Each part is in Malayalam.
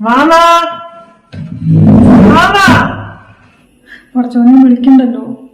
മാമ. മാമ. കുറച്ചോനെ വിളിക്കണ്ടല്ലോ?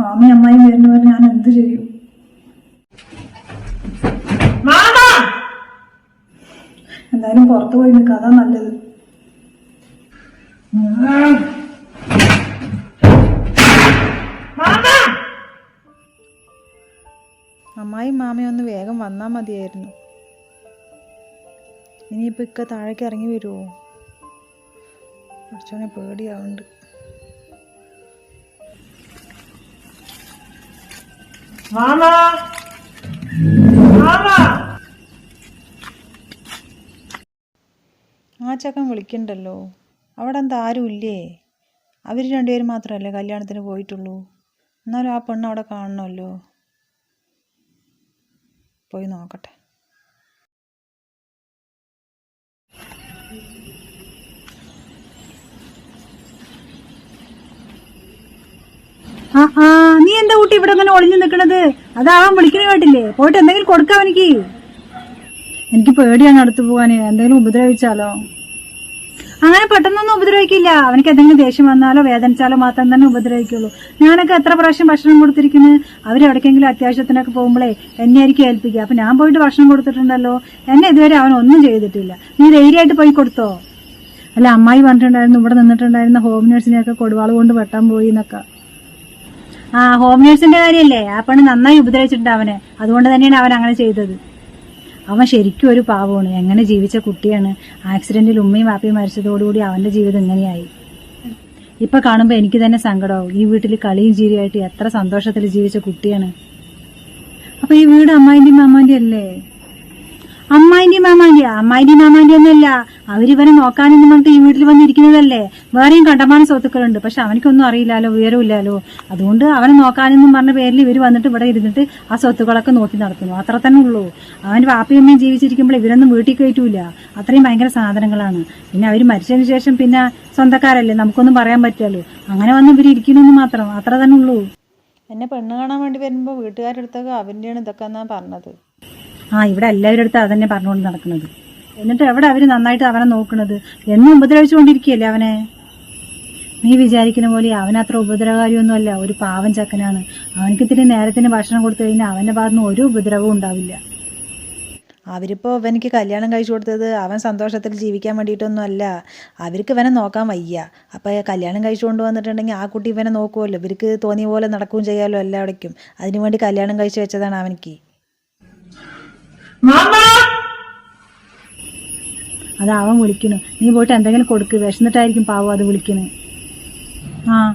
മാമി അമ്മായി വരുന്നവരെ ഞാൻ എന്ത് ചെയ്യും? മാമ. എന്തായാലും പുറത്തു പോയി നിൽക്കുക അതാ നല്ലത്. മാമ. അമ്മായി മാമയൊന്ന് വേഗം വന്നാൽ മതിയായിരുന്നു. ഇനിയിപ്പോൾ ഇക്ക താഴേക്ക് ഇറങ്ങി വരുമോ കുറച്ചോനെ പേടിയാവുന്നുണ്ട്. മാമ. മാമ. ആ ചക്കൻ വിളിക്കണ്ടല്ലോ. അവിടെ എന്താ ആരും ഇല്ലേ? അവർ രണ്ടുപേരും മാത്രമല്ലേ കല്യാണത്തിന് പോയിട്ടുള്ളൂ. എന്നാലും ആ പെണ്ണ് അവിടെ കാണണമല്ലോ. പോയി നോക്കട്ടെ. നീ എന്താ കുട്ടി ഇവിടെ അങ്ങനെ ഒളിഞ്ഞു നിൽക്കണത്? അതാവാൻ വിളിക്കണ കേട്ടില്ലേ? പോയിട്ട് എന്തെങ്കിലും കൊടുക്കാം എനിക്ക്. എനിക്ക് പേടിയാണ് അടുത്ത് പോകാന് എന്തെങ്കിലും ഉപദ്രവിച്ചാലോ? അങ്ങനെ പെട്ടെന്നൊന്നും ഉപദ്രവിക്കില്ല. അവനക്ക് എന്തെങ്കിലും ദേഷ്യം വന്നാലോ വേദനിച്ചാലോ മാത്രം തന്നെ ഉപദ്രവിക്കുള്ളൂ. ഞാനൊക്കെ എത്ര പ്രാവശ്യം ഭക്ഷണം കൊടുത്തിരിക്കുന്നു? അവരെവിടേക്കെങ്കിലും അത്യാവശ്യത്തിനൊക്കെ പോകുമ്പോഴേ എന്നെ ആയിരിക്കും ഏൽപ്പിക്കുക. അപ്പൊ ഞാൻ പോയിട്ട് ഭക്ഷണം കൊടുത്തിട്ടുണ്ടല്ലോ. എന്നെ ഇതുവരെ അവൻ ഒന്നും ചെയ്തിട്ടില്ല. നീ ധൈര്യമായിട്ട് പോയി കൊടുത്തോ? അല്ല അമ്മായി പറഞ്ഞിട്ടുണ്ടായിരുന്നു ഇവിടെ നിന്നിട്ടുണ്ടായിരുന്ന ഹോം നേഴ്സിനെയൊക്കെ കൊടുവാൾ കൊണ്ട് വെട്ടാൻ പോയി എന്നൊക്കെ. ആ ഹോം നേഴ്സിന്റെ കാര്യല്ലേ? ആ പെണ്ണ് നന്നായി ഉപദ്രവിച്ചിട്ടുണ്ട് അവനെ. അതുകൊണ്ട് തന്നെയാണ് അവൻ അങ്ങനെ ചെയ്തത്. അവൻ ശരിക്കും ഒരു പാവമാണ്. എങ്ങനെ ജീവിച്ച കുട്ടിയാണ്. ആക്സിഡന്റിൽ ഉമ്മയും വാപ്പയും മരിച്ചതോടുകൂടി അവന്റെ ജീവിതം ഇങ്ങനെയായി. ഇപ്പൊ കാണുമ്പോ എനിക്ക് തന്നെ സങ്കടമാവും. ഈ വീട്ടിൽ കളിയും ചിരിയായിട്ട് എത്ര സന്തോഷത്തിൽ ജീവിച്ച കുട്ടിയാണ്. അപ്പൊ ഈ വീട് അമ്മായിന്റെയും അമ്മാന്റെയും അല്ലേ? അമ്മായിന്റെയും മാമാന്റെയാ അമ്മായിന്റെ മാമാന്റെ ഒന്നല്ല അവരിവനെ നോക്കാനെന്ന് പറഞ്ഞിട്ട് ഈ വീട്ടിൽ വന്നിരിക്കുന്നതല്ലേ? വേറെയും കണ്ടമാന സ്വത്തുക്കളുണ്ട്. പക്ഷെ അവനക്കൊന്നും അറിയില്ലാലോ ഉയരവില്ലാലോ അതുകൊണ്ട് അവനെ നോക്കാനെന്നും പറഞ്ഞ പേരിൽ ഇവർ വന്നിട്ട് ഇവിടെ ഇരുന്നിട്ട് ആ സ്വത്തുക്കളൊക്കെ നോക്കി നടത്തുന്നു. അത്ര തന്നെ ഉള്ളൂ. അവന്റെ വാപ്പയമ്മയും ജീവിച്ചിരിക്കുമ്പോൾ ഇവരൊന്നും വീട്ടിൽ കയറ്റൂല. അത്രയും ഭയങ്കര സാധനങ്ങളാണ്. പിന്നെ അവർ മരിച്ചതിന് ശേഷം പിന്നെ സ്വന്തക്കാരല്ലേ? നമുക്കൊന്നും പറയാൻ പറ്റുമല്ലോ അങ്ങനെ വന്ന് ഇവർ ഇരിക്കണമെന്ന് മാത്രം. അത്ര തന്നെ ഉള്ളൂ. എന്നെ പെണ്ണ് കാണാൻ വേണ്ടി വരുമ്പോൾ വീട്ടുകാരെടുത്തൊക്കെ അവന്റെയാണ് ഇതൊക്കെ എന്നാണ് പറഞ്ഞത്? ആ ഇവിടെ എല്ലാവരുടെ അടുത്ത് അതന്നെ പറഞ്ഞുകൊണ്ട് നടക്കുന്നത്. എന്നിട്ട് എവിടെ അവർ നന്നായിട്ട് അവനെ നോക്കുന്നത്? എന്നും ഉപദ്രവിച്ചുകൊണ്ടിരിക്കുകയല്ലേ അവനെ? നീ വിചാരിക്കുന്ന പോലെ അവനത്ര ഉപദ്രവകാരിയൊന്നുമല്ല. ഒരു പാവം ചക്കനാണ്. അവനക്ക് ഇത്തിരി നേരത്തിന് ഭക്ഷണം കൊടുത്തു കഴിഞ്ഞാൽ അവന്റെ ഭാഗത്തുനിന്ന് ഒരു ഉപദ്രവവും ഉണ്ടാവില്ല. അവരിപ്പോൾ അവനക്ക് കല്യാണം കഴിച്ചു കൊടുത്തത് അവൻ സന്തോഷത്തിൽ ജീവിക്കാൻ വേണ്ടിയിട്ടൊന്നും അല്ല അവർക്ക് ഇവനെ നോക്കാൻ വയ്യ. അപ്പോൾ കല്യാണം കഴിച്ചു കൊണ്ട് വന്നിട്ടുണ്ടെങ്കിൽ ആ കുട്ടി ഇവനെ നോക്കുമല്ലോ ഇവർക്ക് തോന്നിയ പോലെ നടക്കുകയും ചെയ്യാമല്ലോ എല്ലാവിടേക്കും. അതിനുവേണ്ടി കല്യാണം കഴിച്ചു വെച്ചതാണ് അവനിക്ക്. അത് വിളിക്കണു. നീ പോയിട്ട് എന്തെങ്കിലും കൊടുക്ക്. വിശന്നിട്ടായിരിക്കും പാവം അത് വിളിക്കണേ. ആ.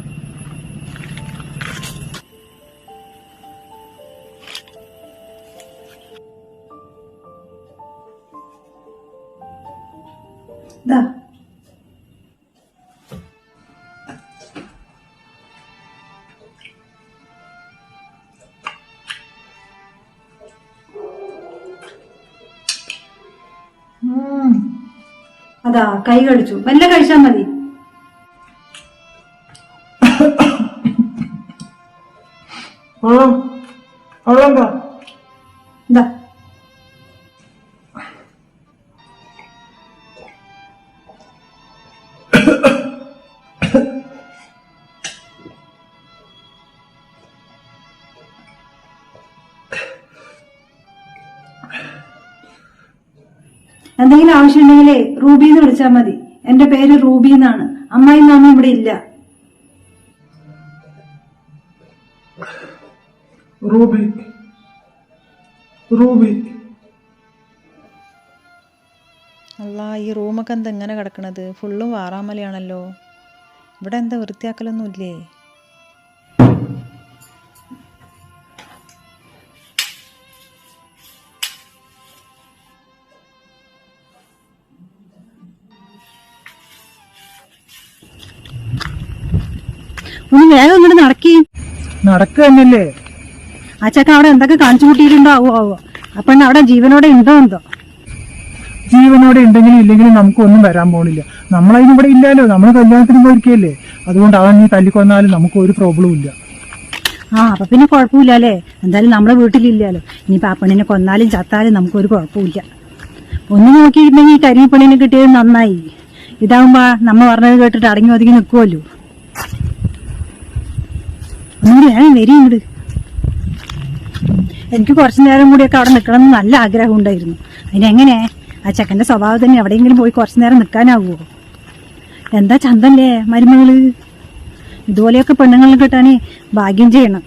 അതാ കൈ കടിച്ചു. മെല്ലെ കഴിച്ചാൽ മതി. ആ. എന്തെങ്കിലും ആവശ്യമുണ്ടെങ്കിലേ റൂബി എന്ന് വിളിച്ചാൽ മതി. എന്റെ പേര് റൂബി എന്നാണ്. അമ്മായി മാമ ഇവിടെ ഇല്ല. റൂബി. റൂബി. അല്ല ഈ റൂമൊക്കെ എന്താ ഇങ്ങനെ കിടക്കണത്? ഫുള്ളും വാറാമലയാണല്ലോ. ഇവിടെ എന്താ വൃത്തിയാക്കലൊന്നും നടക്കുക തന്നെയല്ലേ ആ ചക്ക അവിടെ എന്തൊക്കെ കാണിച്ചു കൂട്ടിയിട്ടുണ്ടോ? ആവോ അപ്പൊ അവിടെ ജീവനോടെ ഉണ്ടോ എന്തോ? ജീവനോടെ ഉണ്ടെങ്കിലും ഇല്ലെങ്കിലും നമുക്ക് ഒന്നും വരാൻ പോണില്ല. നമ്മളതിന് ഇവിടെ ഇല്ലല്ലോ. നമ്മൾ കല്യാണത്തിന് പോയിരിക്കല്ലേ അതുകൊണ്ട് അവൻ നീ തല്ലിക്കൊന്നാലും നമുക്ക് ഒരു പ്രോബ്ലം ഇല്ല. ആ അപ്പൊ പിന്നെ കുഴപ്പമില്ല അല്ലേ എന്തായാലും നമ്മളെ വീട്ടിലില്ലല്ലോ. ഇനിയിപ്പോ ആ പെണ്ണിനെ കൊന്നാലും ചത്താലും നമുക്കൊരു കുഴപ്പമില്ല. ഒന്ന് നോക്കിയിരുന്നെങ്കിൽ ഈ കരിപ്പെണ്ണിനെ കിട്ടിയത് നന്നായി. ഇതാവുമ്പോ നമ്മ പറഞ്ഞത് കേട്ടിട്ട് അടങ്ങി ഒതുങ്ങി നിൽക്കുമല്ലോ ഒന്നുകൂടി വേഗം വരി ഇങ്ങോട്ട് എനിക്ക് കുറച്ചു നേരം കൂടിയൊക്കെ അവിടെ നിൽക്കണം എന്ന് നല്ല ആഗ്രഹം ഉണ്ടായിരുന്നു. അതിനെങ്ങനെ ആ ചെക്കന്റെ സ്വഭാവം തന്നെ എവിടെയെങ്കിലും പോയി കുറച്ചു നേരം നിൽക്കാനാവുമോ എന്താ ചന്തല്ലേ മരുമകൾ? ഇതുപോലെയൊക്കെ പെണ്ണുങ്ങളിൽ കിട്ടാനേ ഭാഗ്യം ചെയ്യണം.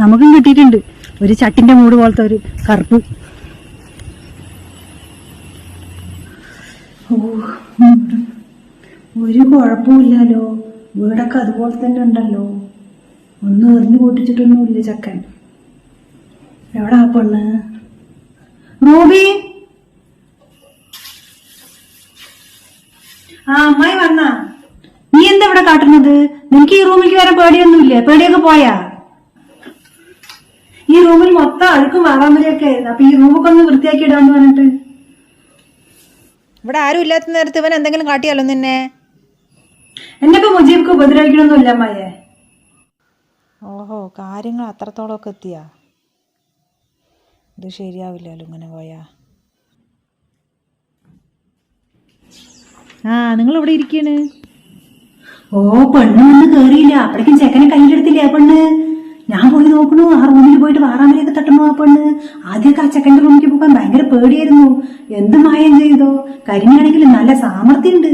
നമുക്കും കിട്ടിയിട്ടുണ്ട്. ഒരു ചട്ടിന്റെ മൂട് പോലത്തെ ഒരു കറുപ്പ്. ഒരു കുഴപ്പമില്ലല്ലോ വീടൊക്കെ അതുപോലെ തന്നെ ഉണ്ടല്ലോ. ഒന്നും എറിഞ്ഞു കൂട്ടിച്ചിട്ടൊന്നുമില്ല ചക്കൻ. എവിടാ പെണ്ണ്? റൂബി ആ അമ്മായി വന്നാ. നീ എന്താ ഇവിടെ കാട്ടുന്നത്? നിനക്ക് ഈ റൂമിലേക്ക് വരാൻ പേടിയൊന്നുമില്ലേ? പേടിയൊക്കെ പോയാ? ഈ റൂമിൽ മൊത്തം അഴുക്കും വാറാമലയൊക്കെ ആയിരുന്നു. അപ്പൊ ഈ റൂമൊക്കെ ഒന്ന് വൃത്തിയാക്കി ഇടാന്ന് പറഞ്ഞിട്ട്. ഇവിടെ ആരും ഇല്ലാത്ത നേരത്ത് ഇവൻ എന്തെങ്കിലും കാട്ടിയാലോ നിന്നെ? എന്നെ മുജീബ്ക്ക് ഉപദ്രവിക്കണമൊന്നുമില്ല അമ്മായെ ഓഹോ കാര്യങ്ങൾ അത്രത്തോളമൊക്കെ എത്തിയാ? ഇത് ശരിയാവില്ലല്ലോ ഇങ്ങനെ പോയാ. ആ നിങ്ങൾ ഇവിടെ ഇരിക്കണ് ഓ പെണ്ണ് വന്ന് കേറിയില്ല. അപ്പോഴേക്കും ചെക്കനെ കയ്യിലെടുത്തില്ലേ പെണ്ണ്? ഞാൻ പോയി നോക്കണു. ആ റൂമിൽ പോയിട്ട് വാറാമലയൊക്കെ തട്ടണോ ആ പെണ്ണ്. ആദ്യമൊക്കെ ആ ചെക്കന്റെ റൂമിലേക്ക് പോകാൻ ഭയങ്കര പേടിയായിരുന്നു. എന്ത് മായം ചെയ്തോ? കരിമയാണെങ്കിൽ നല്ല സാമർഥ്യമുണ്ട്.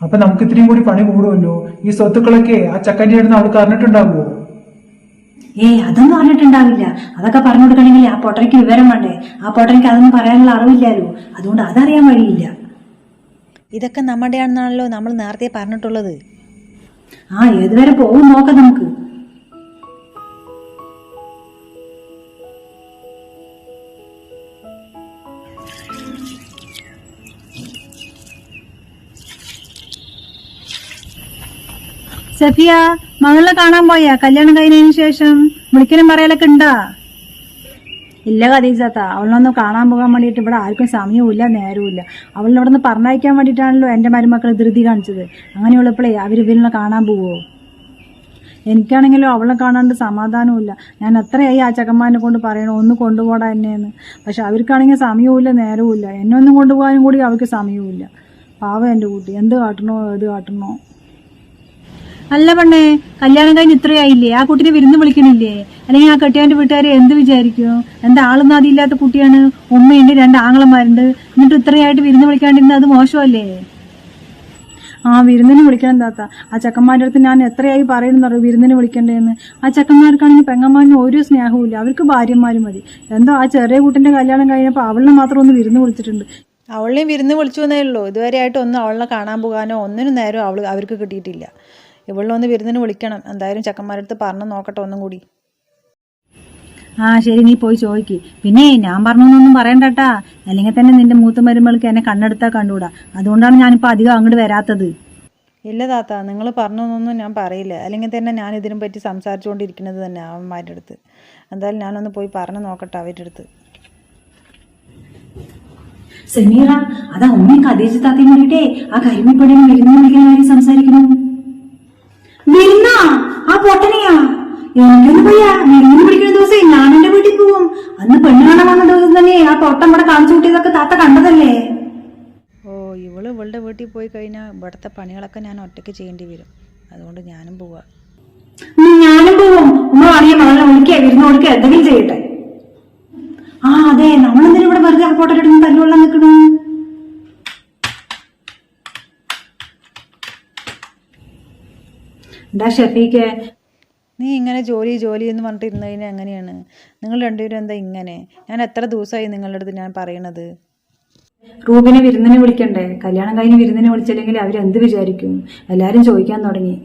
അപ്പൊ നമുക്ക് ഇത്രയും കൂടി പണി കൂടുമല്ലോ? ഈ സ്വത്തുക്കളൊക്കെ ആ ചക്കന്റെ അടുത്ത് അവൾക്ക് അറിഞ്ഞിട്ടുണ്ടാവുമോ ഏയ് അതൊന്നും അറിഞ്ഞിട്ടുണ്ടാവില്ല. അതൊക്കെ പറഞ്ഞു കൊടുക്കണമെങ്കിൽ ആ പൊട്ടനയ്ക്ക് വിവരം വേണ്ടേ? ആ പൊട്ടനയ്ക്ക് അതൊന്നും പറയാനുള്ള അറിവില്ലല്ലോ അതുകൊണ്ട് അതറിയാൻ വഴിയില്ല. ഇതൊക്കെ നമ്മുടെയാണെന്നാണല്ലോ നമ്മൾ നേരത്തെ പറഞ്ഞിട്ടുള്ളത്. ആ ഏതുവരെ പോകും നോക്കാം നമുക്ക്. സഫിയ മകളെ കാണാൻ പോയാ? കല്യാണം കഴിഞ്ഞതിന് ശേഷം വിളിക്കലും പറയലൊക്കെ ഉണ്ടാ? ഇല്ല കദീജാത്ത അവളൊന്നും കാണാൻ പോകാൻ വേണ്ടിയിട്ട് ഇവിടെ ആർക്കും സമയവുമില്ല നേരവുമില്ല. അവളിനെ ഇവിടെ നിന്ന് പറഞ്ഞയക്കാൻ വേണ്ടിയിട്ടാണല്ലോ എന്റെ മരുമക്കൾ ധൃതി കാണിച്ചത്. അങ്ങനെയുള്ളപ്പോഴേ അവർ ഇവരിനെ കാണാൻ പോവോ? എനിക്കാണെങ്കിലും അവളെ കാണാണ്ട് സമാധാനമില്ല ഞാൻ എത്രയായി ആ ചക്കന്മാരെ കൊണ്ട് പറയണം ഒന്ന് കൊണ്ടുപോടാ എന്നെയെന്ന്. പക്ഷെ അവർക്കാണെങ്കിൽ സമയവുമില്ല നേരവുമില്ല. എന്നെ ഒന്നും കൊണ്ടുപോകാനും കൂടി അവർക്ക് സമയവുമില്ല. പാവം എന്റെ കുട്ടി. എന്ത് കാട്ടണോ ഏത് കാട്ടണോ? അല്ല പെണ്ണേ കല്യാണം കഴിഞ്ഞ് ഇത്രയായില്ലേ? ആ കുട്ടിനെ വിരുന്ന് വിളിക്കണില്ലേ? അല്ലെങ്കിൽ ആ കെട്ടിയാന്റെ വീട്ടുകാരെ എന്ത് വിചാരിക്കും? എന്താ ആളൊന്നും അതില്ലാത്ത കുട്ടിയാണ്? ഉമ്മയുണ്ട് രണ്ട് ആങ്ങളമാരുണ്ട്. എന്നിട്ട് ഇത്രയായിട്ട് വിരുന്ന് വിളിക്കാണ്ടിരുന്ന അത് മോശമല്ലേ? ആ വിരുന്നിന് വിളിക്കണം താത്ത. ആ ചക്കന്മാരുടെ അടുത്ത് ഞാൻ എത്രയായി പറയുന്നറിയോ വിരുന്നിന് വിളിക്കണ്ടേന്ന്. ആ ചക്കന്മാർക്കാണെങ്കിൽ പെങ്ങന്മാരിന് ഒരു സ്നേഹവും ഇല്ല അവർക്ക് ഭാര്യന്മാരും മതി. എന്തോ ആ ചെറിയ കുട്ടിന്റെ കല്യാണം കഴിഞ്ഞപ്പോൾ അവളിനെ മാത്രം ഒന്ന് വിരുന്ന് വിളിച്ചിട്ടുണ്ട്. അവളെയും വിരുന്ന് വിളിച്ചു എന്നേ ഉള്ളൂ. ഇതുവരെ ആയിട്ട് ഒന്നും അവളെ കാണാൻ പോകാനോ ഒന്നിനും നേരം അവൾ അവർക്ക് കിട്ടിയിട്ടില്ല. ഇവളെ ഒന്ന് വിരുന്നിന് വിളിക്കണം. എന്തായാലും ചക്കന്മാരടുത്ത് പറഞ്ഞു നോക്കട്ടെ ഒന്നും കൂടി. ആ ശരി നീ പോയി ചോദിക്ക്. പിന്നെ ഞാൻ പറഞ്ഞൊന്നും പറയണ്ടട്ടാ. അല്ലെങ്കിൽ തന്നെ നിന്റെ മൂത്ത മരുമകൾക്ക് എന്നെ കണ്ണെടുത്താ കണ്ടുകൂടാ. അതുകൊണ്ടാണ് ഞാനിപ്പോൾ അധികം അങ്ങോട്ട് വരാത്തത്. ഇല്ല താത്ത നിങ്ങൾ പറഞ്ഞൊന്നും ഞാൻ പറയില്ല. അല്ലെങ്കിൽ തന്നെ ഞാൻ ഇതിനെ പറ്റി സംസാരിച്ചുകൊണ്ടിരിക്കുന്നത് തന്നെ അവന്മാരുടെ അടുത്ത്. എന്തായാലും ഞാനൊന്ന് പോയി പറഞ്ഞു നോക്കട്ടെ അവരുടെ അടുത്ത്. സമീറ അതാ ഉമ്മയും കദേശ താത്തയും കൂടിയിട്ടേ ആ കരിമിപ്പടിയും വിരുന്ന് വിളിക്കുന്ന കാര്യം സംസാരിക്കുന്നു വിരുന്നാ ആ പൊട്ടനെയാ എനിക്കൊന്ന് പോയാ വിരുന്ന് പിടിക്കുന്ന ദിവസം ഞാൻ എന്റെ വീട്ടിൽ പോവും. അന്ന് പെണ്ണ് കാണാൻ വന്ന ദിവസം തന്നെ ആ തോട്ടം ഇവിടെ കാണിച്ചു കൂട്ടിയതൊക്കെ താത്ത കണ്ടതല്ലേ? ഓ ഇവൾ ഇവളുടെ വീട്ടിൽ പോയി കഴിഞ്ഞാൽ ഇവിടുത്തെ പണികളൊക്കെ ഞാൻ ഒറ്റയ്ക്ക് ചെയ്യേണ്ടി വരും. അതുകൊണ്ട് ഞാനും പോവാ. ഞാനും പോവും. ഉമ്മ അറിയ മകളെ വിളിക്കുക വിരുന്ന് കൊടുക്കുക എന്തെങ്കിലും ചെയ്യട്ടെ. ആ അതെ നമ്മളെന്തിനും ഇവിടെ വെറുതെ ആ എടുക്കുന്ന തല്ലുകൊള്ളാൻ നിൽക്കണു? എന്താ ഷെഫീക്ക് നീ ഇങ്ങനെ ജോലി ജോലി എന്ന് പറഞ്ഞിട്ട് ഇരുന്ന് കഴിഞ്ഞാൽ എങ്ങനെയാണ്? നിങ്ങൾ രണ്ടുപേരും എന്താ ഇങ്ങനെ? ഞാൻ എത്ര ദിവസമായി നിങ്ങളുടെ അടുത്ത് ഞാൻ പറയണത്? റൂബിനെ വിരുന്നിനെ വിളിക്കണ്ടേ? കല്യാണം കഴിഞ്ഞ് വിരുന്നിനെ വിളിച്ചില്ലെങ്കിൽ അവരെന്ത് വിചാരിക്കും? എല്ലാവരും ചോദിക്കാൻ തുടങ്ങി.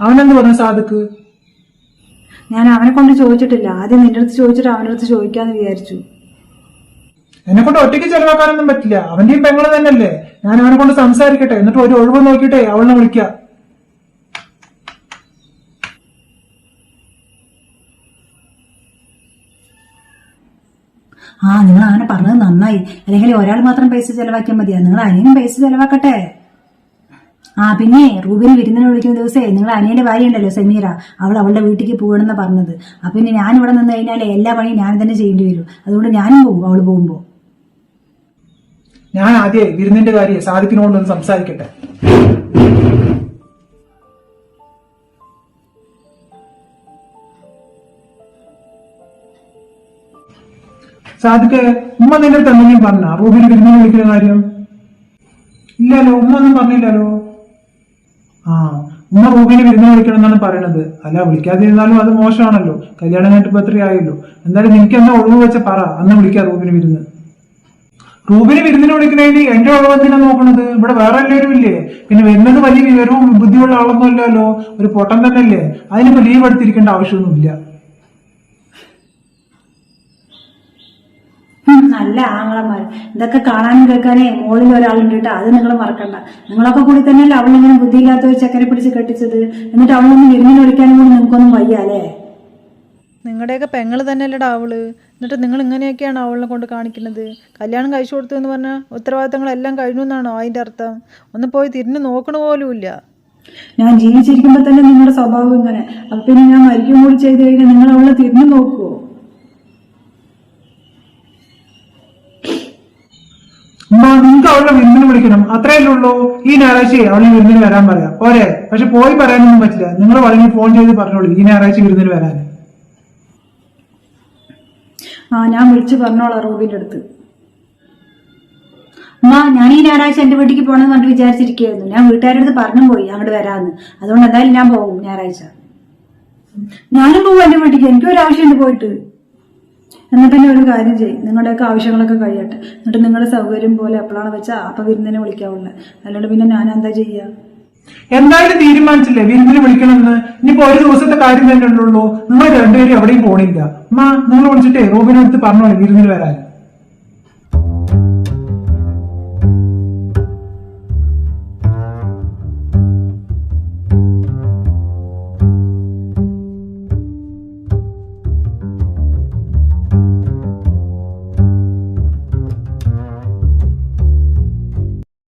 അവനെന്ത് പറഞ്ഞു സാധുക്ക്? ഞാൻ അവനെ കൊണ്ട് ചോദിച്ചിട്ടില്ല. ആദ്യം നിന്റെ അടുത്ത് ചോദിച്ചിട്ട് അവന്റെ അടുത്ത് ചോദിക്കാന്ന് വിചാരിച്ചു. എന്നെ കൊണ്ട് ഒറ്റയ്ക്ക് ചെലവാക്കാനൊന്നും പറ്റില്ല. അവന്റെയും പെങ്ങൾ തന്നെയല്ലേ. ഞാൻ അവനെ കൊണ്ട് സംസാരിക്കട്ടെ. എന്നിട്ട് ഒരു ഒഴിവ് നോക്കിയിട്ടേ അവളിനെ വിളിക്ക. ആ നിങ്ങൾ അങ്ങനെ പറഞ്ഞത് നന്നായി. അല്ലെങ്കിൽ ഒരാൾ മാത്രം പൈസ ചെലവാക്കിയാൽ മതിയാ. നിങ്ങൾ അനിയനും പൈസ ചെലവാക്കട്ടെ. ആ പിന്നെ റൂബിന് വിരുന്നിന് വിളിക്കുന്ന ദിവസേ നിങ്ങൾ അനിയന്റെ ഭാര്യ ഉണ്ടല്ലോ സമീറ. അവൾ അവളുടെ വീട്ടിലേക്ക് പോകണമെന്ന് പറഞ്ഞത്. അപ്പൊ പിന്നെ ഞാൻ ഇവിടെ നിന്ന് കഴിഞ്ഞാൽ എല്ലാ പണിയും ഞാൻ തന്നെ ചെയ്യേണ്ടി വരും. അതുകൊണ്ട് ഞാനും പോകും അവൾ പോകുമ്പോ. ഞാൻ ആദ്യം വിരുന്നിന്റെ കാര്യം സാധിക്കിനോടൊന്ന് സംസാരിക്കട്ടെ. സാധിക്ക് ഉമ്മ നിന്റെ അടുത്ത് എന്തെങ്കിലും പറഞ്ഞ? റൂബിന് വിരുന്നിന് വിളിക്കുന്ന കാര്യം? ഇല്ലല്ലോ ഉമ്മ ഒന്നും പറഞ്ഞില്ലല്ലോ. ആ ഉമ്മ റൂബിന് വിരുന്ന് വിളിക്കണം എന്നാണ് പറയണത്. അല്ല വിളിക്കാതിരുന്നാലും അത് മോശമാണല്ലോ. കല്യാണം കഴിഞ്ഞിട്ട് ഇപ്പൊ എത്രയായല്ലോ? എന്തായാലും നിനക്ക് എന്നാ ഒഴിവ് വെച്ച പറ. അന്ന് വിളിക്കാം റൂബിന് വിരുന്ന്. റൂബിനെ വിരുന്നിന് വിളിക്കണേന് എന്റെ ഒഴിവ് എന്തിനാ നോക്കണത്? ഇവിടെ വേറെ എല്ലാവരും ഇല്ലേ? പിന്നെ വരുന്നത് വലിയ വിവരവും ബുദ്ധിയുള്ള ആളൊന്നും അല്ലല്ലോ ഒരു പൊട്ടം തന്നെ അല്ലേ അതിനിപ്പോ ലീവ് എടുത്തിരിക്കേണ്ട ആവശ്യമൊന്നുമില്ല. നല്ല ആങ്ങളമാർ. ഇതൊക്കെ കാണാനും കേൾക്കാനേ മോളിൽ ഒരാളുണ്ട് കേട്ടോ. അത് നിങ്ങൾ മറക്കണ്ട. നിങ്ങളൊക്കെ കൂടി തന്നെയല്ലേ അവളിങ്ങനെ ബുദ്ധിയില്ലാത്ത ഒരു ചെക്കനെ പിടിച്ച് കെട്ടിച്ചത്? എന്നിട്ട് അവളൊന്നും വിരുന്നിന് വിളിക്കാനും കൂടി നിങ്ങൾക്കൊന്നും വയ്യ അല്ലേ? നിങ്ങളുടെയൊക്കെ പെങ്ങൾ തന്നെയല്ലടാ അവൾ. എന്നിട്ട് നിങ്ങൾ ഇങ്ങനെയൊക്കെയാണ് അവളിനെ കൊണ്ട് കാണിക്കുന്നത്? കല്യാണം കഴിച്ചു കൊടുത്തു എന്ന് പറഞ്ഞാൽ ഉത്തരവാദിത്തങ്ങളെല്ലാം കഴിഞ്ഞു എന്നാണോ അതിന്റെ അർത്ഥം? ഒന്ന് പോയി തിരിഞ്ഞു നോക്കണ പോലുമില്ല. ഞാൻ ജീവിച്ചിരിക്കുമ്പോൾ തന്നെ നിങ്ങളുടെ സ്വഭാവം ഇങ്ങനെ. അപ്പൊ പിന്നെ ഞാൻ മരിക്കും കൂടി ചെയ്ത് കഴിഞ്ഞാൽ നിങ്ങൾ അവളെ തിരിഞ്ഞു നോക്കുമോ നിങ്ങൾക്ക് അവളുടെ വിരുന്നിന് വിളിക്കണം. അത്രയല്ലേ ഉള്ളൂ. ഈ ഞായറാഴ്ച അവളെ വിരുന്നിന് വരാൻ പറയാം. പോരെ. പക്ഷെ പോയി പറയാനൊന്നും പറ്റില്ല. നിങ്ങൾ വളരെ ഫോൺ ചെയ്ത് പറഞ്ഞോളൂ ഈ ഞായറാഴ്ച വിരുന്നിന് വരാൻ ആ ഞാൻ വിളിച്ചു പറഞ്ഞോളാം റൂബിന്റെ അടുത്ത്. അമ്മ ഞാൻ ഈ ഞായറാഴ്ച എന്റെ വീട്ടിലേക്ക് പോകണമെന്ന് പറഞ്ഞിട്ട് വിചാരിച്ചിരിക്കുകയായിരുന്നു. ഞാൻ അടുത്ത് പറഞ്ഞു പോയി അങ്ങോട്ട് വരാമെന്ന് അതുകൊണ്ട് എന്തായാലും ഞാൻ പോകും ഞായറാഴ്ച. ഞാനും പോകും എന്റെ വീട്ടിലേക്ക് എനിക്ക് ഒരു ആവശ്യമുണ്ട് പോയിട്ട്. എന്നിട്ട് പിന്നെ ഒരു കാര്യം ചെയ്യും. നിങ്ങളുടെയൊക്കെ ആവശ്യങ്ങളൊക്കെ കഴിയട്ടെ. എന്നിട്ട് നിങ്ങളുടെ സൗകര്യം പോലെ എപ്പോഴാണ് വെച്ചാൽ അപ്പൊ വിരുന്നിനെ വിളിക്കാവുള്ളത് അല്ലാണ്ട് പിന്നെ ഞാൻ എന്താ ചെയ്യുക എന്തായാലും തീരുമാനിച്ചില്ലേ? വിരുന്നിന് വിളിക്കണമെന്ന്? ഇനിയിപ്പോ ഒരു ദിവസത്തെ കാര്യം തന്നെ ഉള്ളൂ. നിങ്ങൾ രണ്ടുപേരും എവിടെയും പോണില്ല. അമ്മ നിങ്ങൾ വിളിച്ചിട്ടേ റോബിനടുത്ത് പറഞ്ഞോളൂ വിരുന്നിന് വരാൻ.